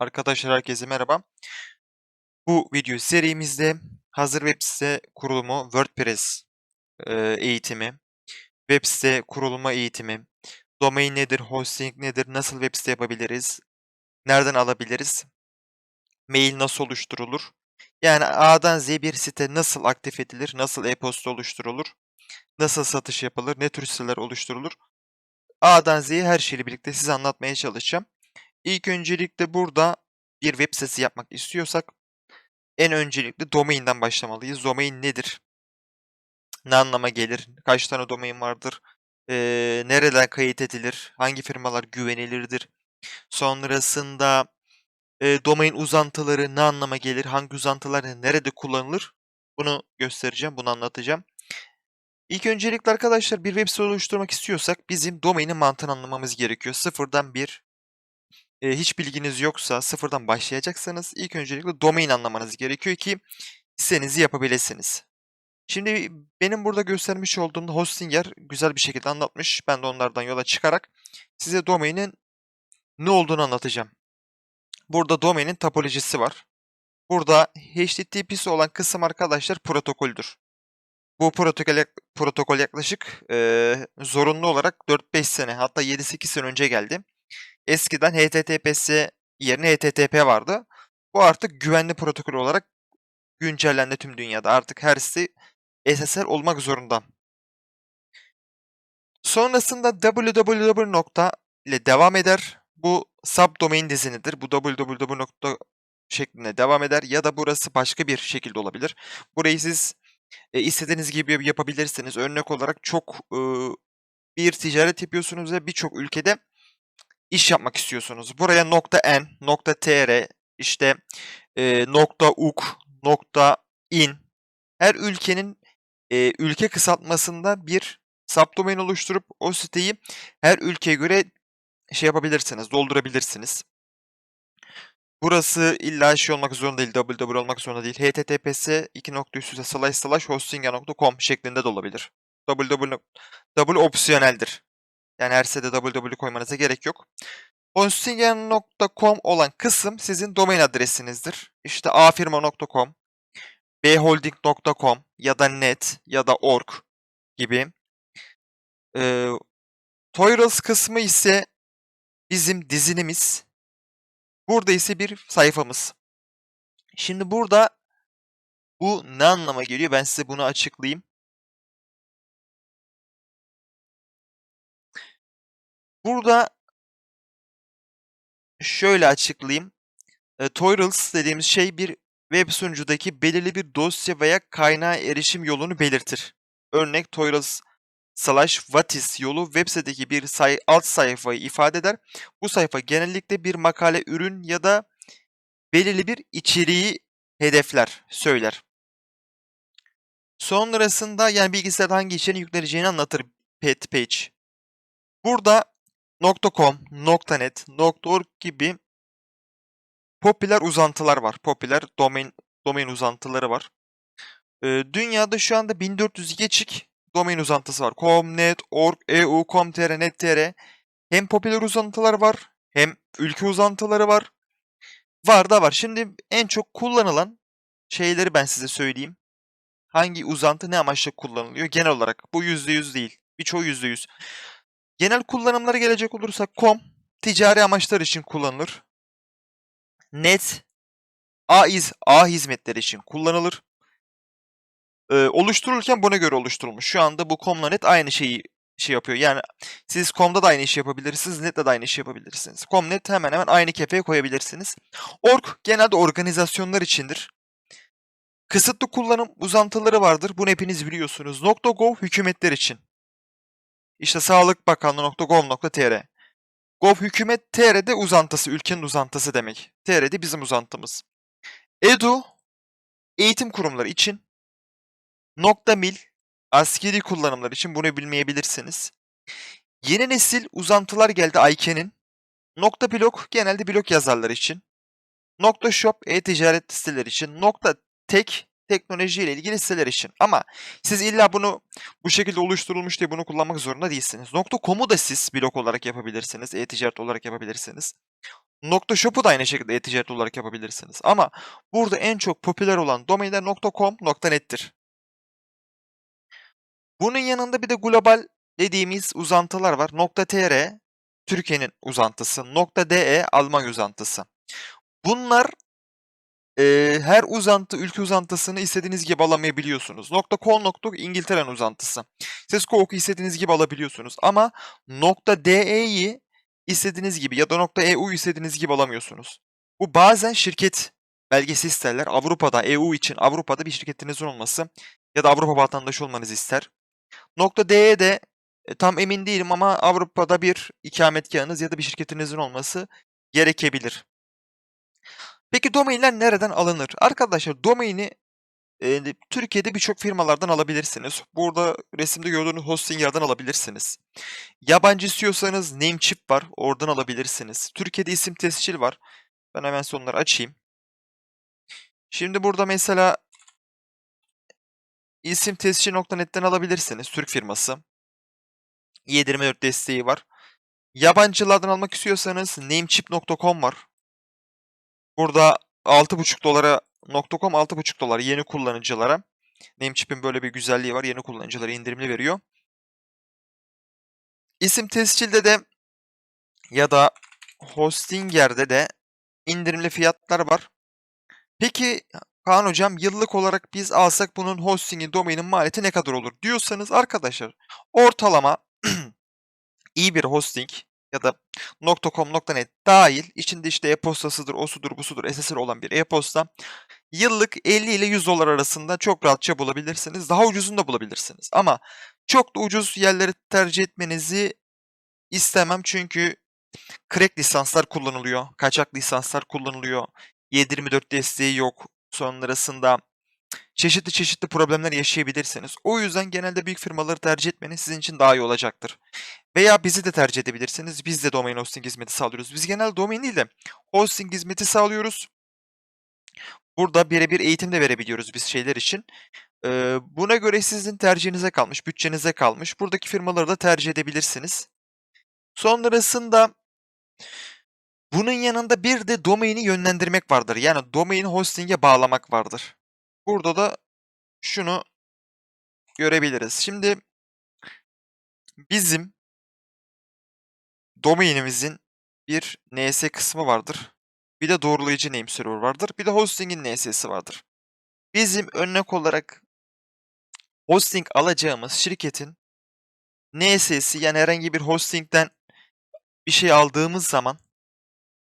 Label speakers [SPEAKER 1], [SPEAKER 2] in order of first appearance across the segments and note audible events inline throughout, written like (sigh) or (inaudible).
[SPEAKER 1] Arkadaşlar herkese merhaba. Bu video serimizde hazır web site kurulumu WordPress e, eğitimi, web site kuruluma eğitimi, domain nedir, hosting nedir, nasıl web site yapabiliriz, nereden alabiliriz, mail nasıl oluşturulur, yani A'dan Z'ye bir site nasıl aktif edilir, nasıl e-posta oluşturulur, nasıl satış yapılır, ne tür siteler oluşturulur, A'dan Z'ye her şeyle birlikte size anlatmaya çalışacağım. İlk öncelikle burada bir web sitesi yapmak istiyorsak en öncelikle domainden başlamalıyız. Domain nedir? Ne anlama gelir? Kaç tane domain vardır? Ee, nereden kayıt edilir? Hangi firmalar güvenilirdir? Sonrasında e, domain uzantıları ne anlama gelir? Hangi uzantılar nerede kullanılır? Bunu göstereceğim, bunu anlatacağım. İlk öncelikle arkadaşlar bir web site oluşturmak istiyorsak bizim domainin mantığını anlamamız gerekiyor. Sıfırdan bir e, hiç bilginiz yoksa sıfırdan başlayacaksanız ilk öncelikle domain anlamanız gerekiyor ki sitenizi yapabilirsiniz. Şimdi benim burada göstermiş olduğum Hostinger güzel bir şekilde anlatmış. Ben de onlardan yola çıkarak size domainin ne olduğunu anlatacağım. Burada domainin topolojisi var. Burada HTTP'si olan kısım arkadaşlar protokoldür. Bu protokol, protokol yaklaşık e, zorunlu olarak 4-5 sene hatta 7-8 sene önce geldi. Eskiden HTTPS yerine HTTP vardı. Bu artık güvenli protokol olarak güncellendi tüm dünyada. Artık her site SSL olmak zorunda. Sonrasında www nokta ile devam eder. Bu subdomain dizinidir. Bu www nokta şeklinde devam eder ya da burası başka bir şekilde olabilir. Burayı siz e, istediğiniz gibi yapabilirsiniz. Örnek olarak çok e, bir ticaret yapıyorsunuz ve birçok ülkede iş yapmak istiyorsunuz. Buraya nokta .n, .tr, işte e, .uk, .in her ülkenin e, ülke kısaltmasında bir subdomain oluşturup o siteyi her ülkeye göre şey yapabilirsiniz, doldurabilirsiniz. Burası illa şey olmak zorunda değil, www olmak zorunda değil. https 2 slash slash hostinga.com şeklinde de olabilir. www double opsiyoneldir. Yani her sitede www koymanıza gerek yok. Hostinga.com olan kısım sizin domain adresinizdir. İşte afirma.com, bholding.com ya da net ya da org gibi. Ee, Toyrals kısmı ise bizim dizinimiz. Burada ise bir sayfamız. Şimdi burada bu ne anlama geliyor? Ben size bunu açıklayayım. Burada şöyle açıklayayım. E, Toyrals dediğimiz şey bir web sunucudaki belirli bir dosya veya kaynağa erişim yolunu belirtir. Örnek Toyrals slash whatis yolu web sitedeki bir say alt sayfayı ifade eder. Bu sayfa genellikle bir makale, ürün ya da belirli bir içeriği hedefler, söyler. Sonrasında yani bilgisayarda hangi içeriğini yükleneceğini anlatır pet page. Burada .com, .net, .org gibi popüler uzantılar var. Popüler domain domain uzantıları var. Ee, dünyada şu anda 1400 geçik domain uzantısı var. Com, net, org, eu, com.tr, net.tr hem popüler uzantılar var hem ülke uzantıları var. Var da var. Şimdi en çok kullanılan şeyleri ben size söyleyeyim. Hangi uzantı ne amaçla kullanılıyor? Genel olarak bu %100 değil. Birçoğu %100. Genel kullanımlara gelecek olursak com ticari amaçlar için kullanılır. Net A, iz, A hizmetleri için kullanılır. Ee, oluşturulurken buna göre oluşturulmuş. Şu anda bu com'la net aynı şeyi şey yapıyor. Yani siz com'da da aynı işi yapabilirsiniz, net'te de aynı işi yapabilirsiniz. Com, net hemen hemen aynı kefeye koyabilirsiniz. Org genelde organizasyonlar içindir. Kısıtlı kullanım uzantıları vardır. Bunu hepiniz biliyorsunuz. .gov hükümetler için. İşte Sağlık Bakanlığı.gov.tr. Gov hükümet TR'de uzantısı, ülkenin uzantısı demek. TR'de bizim uzantımız. Edu eğitim kurumları için. Nokta mil askeri kullanımlar için bunu bilmeyebilirsiniz. Yeni nesil uzantılar geldi Ayken'in. Nokta blok genelde blok yazarlar için. Nokta shop e-ticaret siteleri için. Nokta tek teknoloji ile ilgili siteler için. Ama siz illa bunu bu şekilde oluşturulmuş diye bunu kullanmak zorunda değilsiniz. .com'u da siz blok olarak yapabilirsiniz. E-ticaret olarak yapabilirsiniz. Shop'u da aynı şekilde e-ticaret olarak yapabilirsiniz. Ama burada en çok popüler olan domainler .com. Bunun yanında bir de global dediğimiz uzantılar var. .tr Türkiye'nin uzantısı, .de Almanya uzantısı. Bunlar eee, her uzantı, ülke uzantısını istediğiniz gibi alamayabiliyorsunuz. .com nokta İngiltere'nin uzantısı. Siz Coke'u istediğiniz gibi alabiliyorsunuz. Ama .de'yi istediğiniz gibi ya da .eu istediğiniz gibi alamıyorsunuz. Bu bazen şirket belgesi isterler. Avrupa'da, EU için Avrupa'da bir şirketinizin olması ya da Avrupa vatandaşı olmanızı ister. .de'ye de e, tam emin değilim ama Avrupa'da bir ikametgahınız ya da bir şirketinizin olması gerekebilir. Peki domainler nereden alınır? Arkadaşlar domaini e, Türkiye'de birçok firmalardan alabilirsiniz. Burada resimde gördüğünüz hosting yerden alabilirsiniz. Yabancı istiyorsanız Namecheap var. Oradan alabilirsiniz. Türkiye'de isim tescil var. Ben hemen sonları açayım. Şimdi burada mesela isim tescil.net'ten alabilirsiniz. Türk firması. i24 desteği var. Yabancılardan almak istiyorsanız namecheap.com var. Burada 6,5 dolara .com 6,5 dolar yeni kullanıcılara. Namecheap'in böyle bir güzelliği var. Yeni kullanıcılara indirimli veriyor. İsim tescilde de ya da Hostinger'de de indirimli fiyatlar var. Peki Kaan hocam yıllık olarak biz alsak bunun hostingi, domainin maliyeti ne kadar olur diyorsanız arkadaşlar ortalama (clears throat) iyi bir hosting ya da .com, .net dahil içinde işte e-postasıdır, o sudur, bu sudur, SSL olan bir e-posta yıllık 50 ile 100 dolar arasında çok rahatça bulabilirsiniz. Daha ucuzunu da bulabilirsiniz. Ama çok da ucuz yerleri tercih etmenizi istemem çünkü crack lisanslar kullanılıyor, kaçak lisanslar kullanılıyor. 724 desteği yok. Sonrasında çeşitli çeşitli problemler yaşayabilirsiniz. O yüzden genelde büyük firmaları tercih etmeniz sizin için daha iyi olacaktır. Veya bizi de tercih edebilirsiniz. Biz de domain hosting hizmeti sağlıyoruz. Biz genel domain değil de hosting hizmeti sağlıyoruz. Burada birebir eğitim de verebiliyoruz biz şeyler için. Ee, buna göre sizin tercihinize kalmış, bütçenize kalmış. Buradaki firmaları da tercih edebilirsiniz. Sonrasında bunun yanında bir de domaini yönlendirmek vardır. Yani domaini hosting'e bağlamak vardır. Burada da şunu görebiliriz. Şimdi bizim domainimizin bir NS kısmı vardır. Bir de doğrulayıcı name server vardır. Bir de hosting'in NS'si vardır. Bizim örnek olarak hosting alacağımız şirketin NS'si yani herhangi bir hosting'den bir şey aldığımız zaman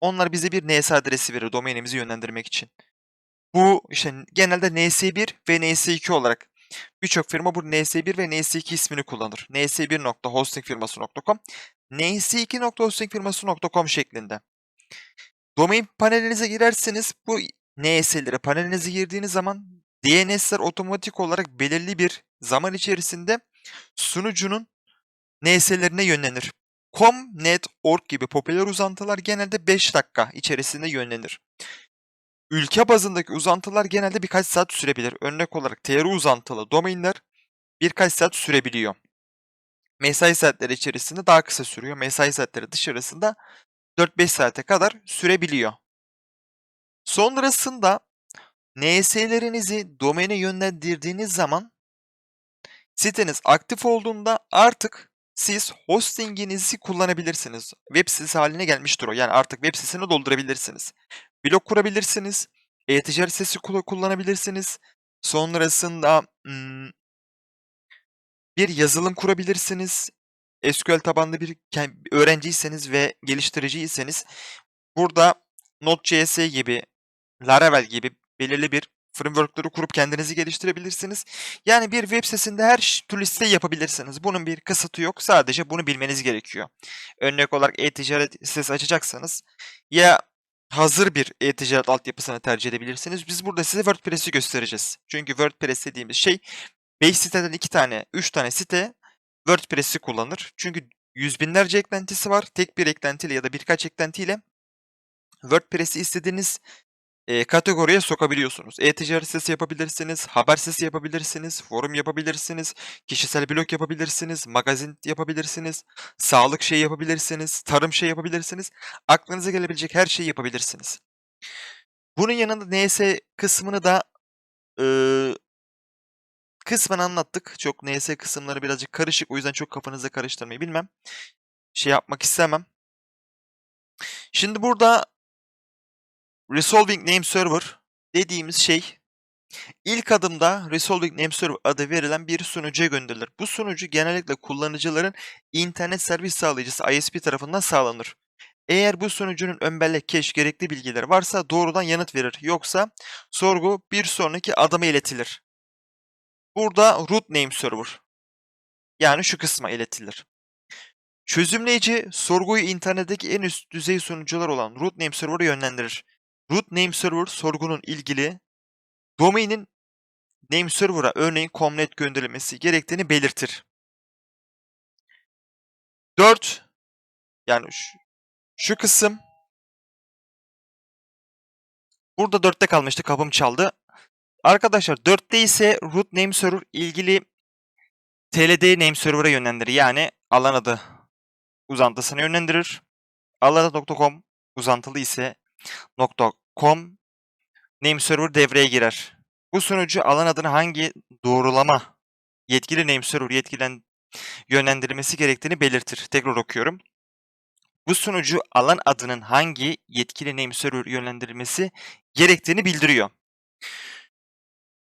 [SPEAKER 1] onlar bize bir NS adresi verir domainimizi yönlendirmek için. Bu işte genelde NS1 ve NS2 olarak birçok firma bu NS1 ve NS2 ismini kullanır. ns1.hostingfirması.com ns2.hostingfirması.com şeklinde. Domain panelinize girerseniz bu NS'lere panelinize girdiğiniz zaman DNS'ler otomatik olarak belirli bir zaman içerisinde sunucunun NS'lerine yönlenir. Com, net, org gibi popüler uzantılar genelde 5 dakika içerisinde yönlenir. Ülke bazındaki uzantılar genelde birkaç saat sürebilir. Örnek olarak TR uzantılı domainler birkaç saat sürebiliyor. Mesai saatleri içerisinde daha kısa sürüyor. Mesai saatleri dışarısında 4-5 saate kadar sürebiliyor. Sonrasında NS'lerinizi domaine yönlendirdiğiniz zaman siteniz aktif olduğunda artık siz hostinginizi kullanabilirsiniz. Web sitesi haline gelmiştir o. Yani artık web sitesini doldurabilirsiniz. Blog kurabilirsiniz. E-ticaret sitesi kullanabilirsiniz. Sonrasında hmm, bir yazılım kurabilirsiniz. SQL tabanlı bir öğrenciyseniz ve geliştiriciyseniz burada Node.js gibi, Laravel gibi belirli bir framework'ları kurup kendinizi geliştirebilirsiniz. Yani bir web sitesinde her türlü site yapabilirsiniz. Bunun bir kısıtı yok. Sadece bunu bilmeniz gerekiyor. Örnek olarak e-ticaret sitesi açacaksanız ya hazır bir e-ticaret altyapısını tercih edebilirsiniz. Biz burada size WordPress'i göstereceğiz. Çünkü WordPress dediğimiz şey 5 siteden 2 tane, 3 tane site WordPress'i kullanır. Çünkü yüz binlerce eklentisi var. Tek bir eklentiyle ya da birkaç eklentiyle WordPress'i istediğiniz eee, kategoriye sokabiliyorsunuz. E-ticaret sitesi yapabilirsiniz, haber sitesi yapabilirsiniz, forum yapabilirsiniz, kişisel blog yapabilirsiniz, magazin yapabilirsiniz, sağlık şeyi yapabilirsiniz, tarım şey yapabilirsiniz. Aklınıza gelebilecek her şeyi yapabilirsiniz. Bunun yanında NS kısmını da ııı kısmen anlattık. Çok NS kısımları birazcık karışık. O yüzden çok kafanızı karıştırmayı bilmem. Şey yapmak istemem. Şimdi burada Resolving Name Server dediğimiz şey ilk adımda Resolving Name Server adı verilen bir sunucuya gönderilir. Bu sunucu genellikle kullanıcıların internet servis sağlayıcısı ISP tarafından sağlanır. Eğer bu sunucunun ön bellek cache gerekli bilgileri varsa doğrudan yanıt verir. Yoksa sorgu bir sonraki adama iletilir. Burada root name server yani şu kısma iletilir. Çözümleyici sorguyu internetteki en üst düzey sunucular olan root name server'a yönlendirir. Root name server sorgunun ilgili domainin name server'a örneğin comnet gönderilmesi gerektiğini belirtir. 4 yani şu, şu kısım burada 4'te kalmıştı kapım çaldı. Arkadaşlar 4'te ise root name server ilgili TLD name server'a yönlendirir. Yani alan adı uzantısını yönlendirir. Alana.com uzantılı ise .com name server devreye girer. Bu sunucu alan adını hangi doğrulama yetkili name server yetkilen yönlendirilmesi gerektiğini belirtir. Tekrar okuyorum. Bu sunucu alan adının hangi yetkili name server yönlendirilmesi gerektiğini bildiriyor.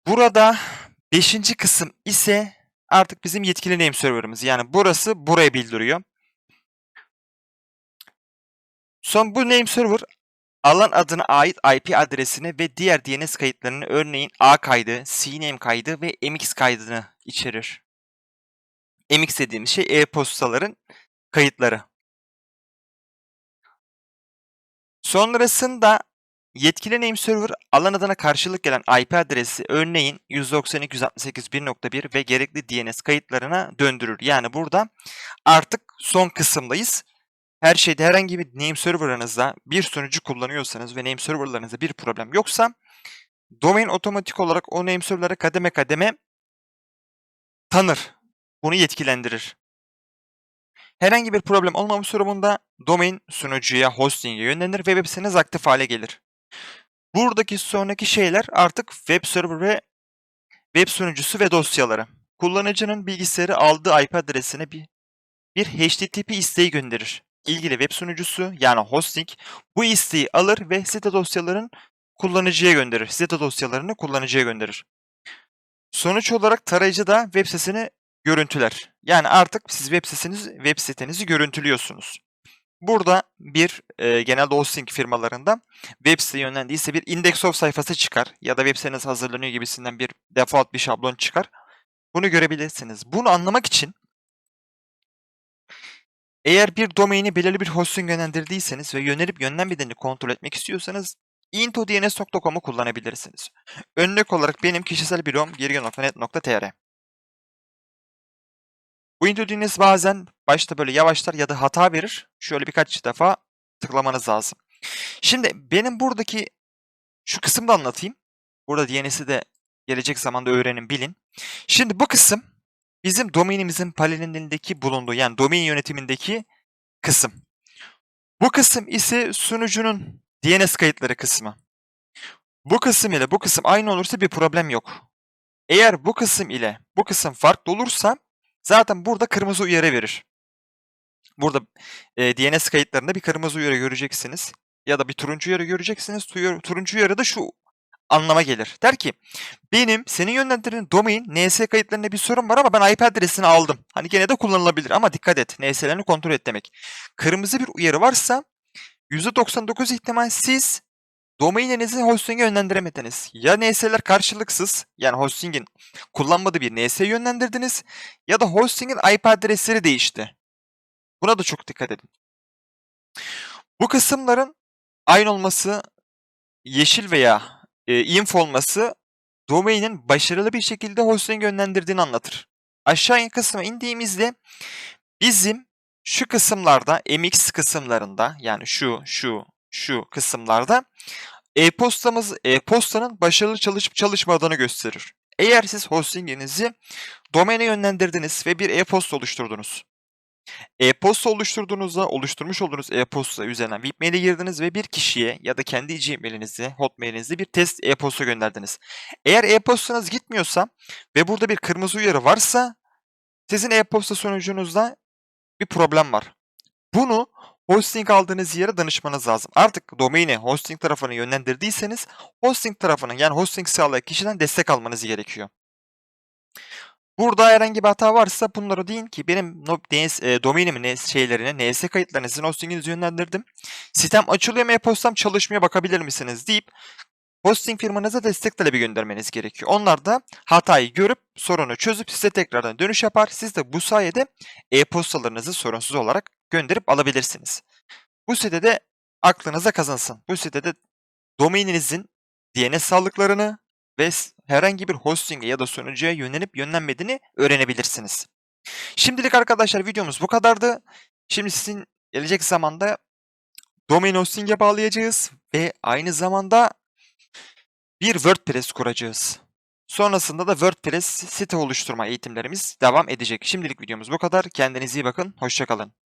[SPEAKER 1] Burada 5. kısım ise artık bizim yetkili name server'ımız. Yani burası buraya bildiriyor. Son bu name server alan adına ait IP adresini ve diğer DNS kayıtlarını örneğin A kaydı, CNAME kaydı ve MX kaydını içerir. MX dediğimiz şey e-postaların kayıtları. Sonrasında yetkili name server alan adına karşılık gelen IP adresi örneğin 192.168.1.1 ve gerekli DNS kayıtlarına döndürür. Yani burada artık son kısımdayız. Her şeyde herhangi bir name server'ınızda bir sunucu kullanıyorsanız ve name server'larınızda bir problem yoksa domain otomatik olarak o name server'ları kademe kademe tanır. Bunu yetkilendirir. Herhangi bir problem olmamış durumunda domain sunucuya, hosting'e yönlenir ve web siteniz aktif hale gelir. Buradaki sonraki şeyler artık web server ve web sunucusu ve dosyaları. Kullanıcının bilgisayarı aldığı IP adresine bir, bir HTTP isteği gönderir. İlgili web sunucusu yani hosting bu isteği alır ve site dosyaların kullanıcıya gönderir. Site dosyalarını kullanıcıya gönderir. Sonuç olarak tarayıcı da web sitesini görüntüler. Yani artık siz web siteniz web sitenizi görüntülüyorsunuz. Burada bir e, genelde hosting firmalarında web site yönlendiyse bir index of sayfası çıkar ya da web siteniz hazırlanıyor gibisinden bir default bir şablon çıkar. Bunu görebilirsiniz. Bunu anlamak için eğer bir domaini belirli bir hosting yönlendirdiyseniz ve yönelip yönlenmediğini kontrol etmek istiyorsanız intodns.com'u kullanabilirsiniz. Örnek olarak benim kişisel blogum girgen.net.tr. Bu intodns bazen başta böyle yavaşlar ya da hata verir. Şöyle birkaç defa tıklamanız lazım. Şimdi benim buradaki şu kısımda anlatayım. Burada DNS'i de gelecek zamanda öğrenin, bilin. Şimdi bu kısım bizim domainimizin panelindeki bulunduğu yani domain yönetimindeki kısım. Bu kısım ise sunucunun DNS kayıtları kısmı. Bu kısım ile bu kısım aynı olursa bir problem yok. Eğer bu kısım ile bu kısım farklı olursa zaten burada kırmızı uyarı verir. Burada e, DNS kayıtlarında bir kırmızı uyarı göreceksiniz. Ya da bir turuncu uyarı göreceksiniz. Turuncu uyarı da şu anlama gelir. Der ki benim senin yönlendirdiğin domain NS kayıtlarında bir sorun var ama ben IP adresini aldım. Hani gene de kullanılabilir ama dikkat et. NS'lerini kontrol et demek. Kırmızı bir uyarı varsa %99 ihtimal siz domaininizi hosting'e yönlendiremediniz. Ya NS'ler karşılıksız yani hosting'in kullanmadığı bir NS yönlendirdiniz ya da hosting'in IP adresleri değişti. Buna da çok dikkat edin. Bu kısımların aynı olması yeşil veya e, inf olması domainin başarılı bir şekilde hosting yönlendirdiğini anlatır. Aşağı kısma indiğimizde bizim şu kısımlarda MX kısımlarında yani şu, şu, şu kısımlarda e-postamız e-postanın başarılı çalışıp çalışmadığını gösterir. Eğer siz hostinginizi domaine yönlendirdiniz ve bir e-posta oluşturdunuz. E-posta oluşturduğunuzda oluşturmuş olduğunuz e-posta üzerinden Webmail'e girdiniz ve bir kişiye ya da kendi Gmail'inize, Hotmail'inize bir test e-posta gönderdiniz. Eğer e-postanız gitmiyorsa ve burada bir kırmızı uyarı varsa sizin e-posta sonucunuzda bir problem var. Bunu hosting aldığınız yere danışmanız lazım. Artık domaini hosting tarafına yönlendirdiyseniz hosting tarafının yani hosting sağlayan kişiden destek almanız gerekiyor. Burada herhangi bir hata varsa bunları deyin ki benim DNS, e, domainimin NS şeylerine, NS kayıtlarına sizin hostinginizi yönlendirdim. Sistem açılıyor mu e-postam çalışmaya bakabilir misiniz deyip hosting firmanıza destek talebi göndermeniz gerekiyor. Onlar da hatayı görüp sorunu çözüp size tekrardan dönüş yapar. Siz de bu sayede e-postalarınızı sorunsuz olarak gönderip alabilirsiniz. Bu sitede aklınıza kazansın. Bu sitede domaininizin DNS sağlıklarını ve herhangi bir hosting'e ya da sunucuya yönlenip yönlenmediğini öğrenebilirsiniz. Şimdilik arkadaşlar videomuz bu kadardı. Şimdi sizin gelecek zamanda domain hosting'e bağlayacağız ve aynı zamanda bir WordPress kuracağız. Sonrasında da WordPress site oluşturma eğitimlerimiz devam edecek. Şimdilik videomuz bu kadar. Kendinize iyi bakın. Hoşçakalın.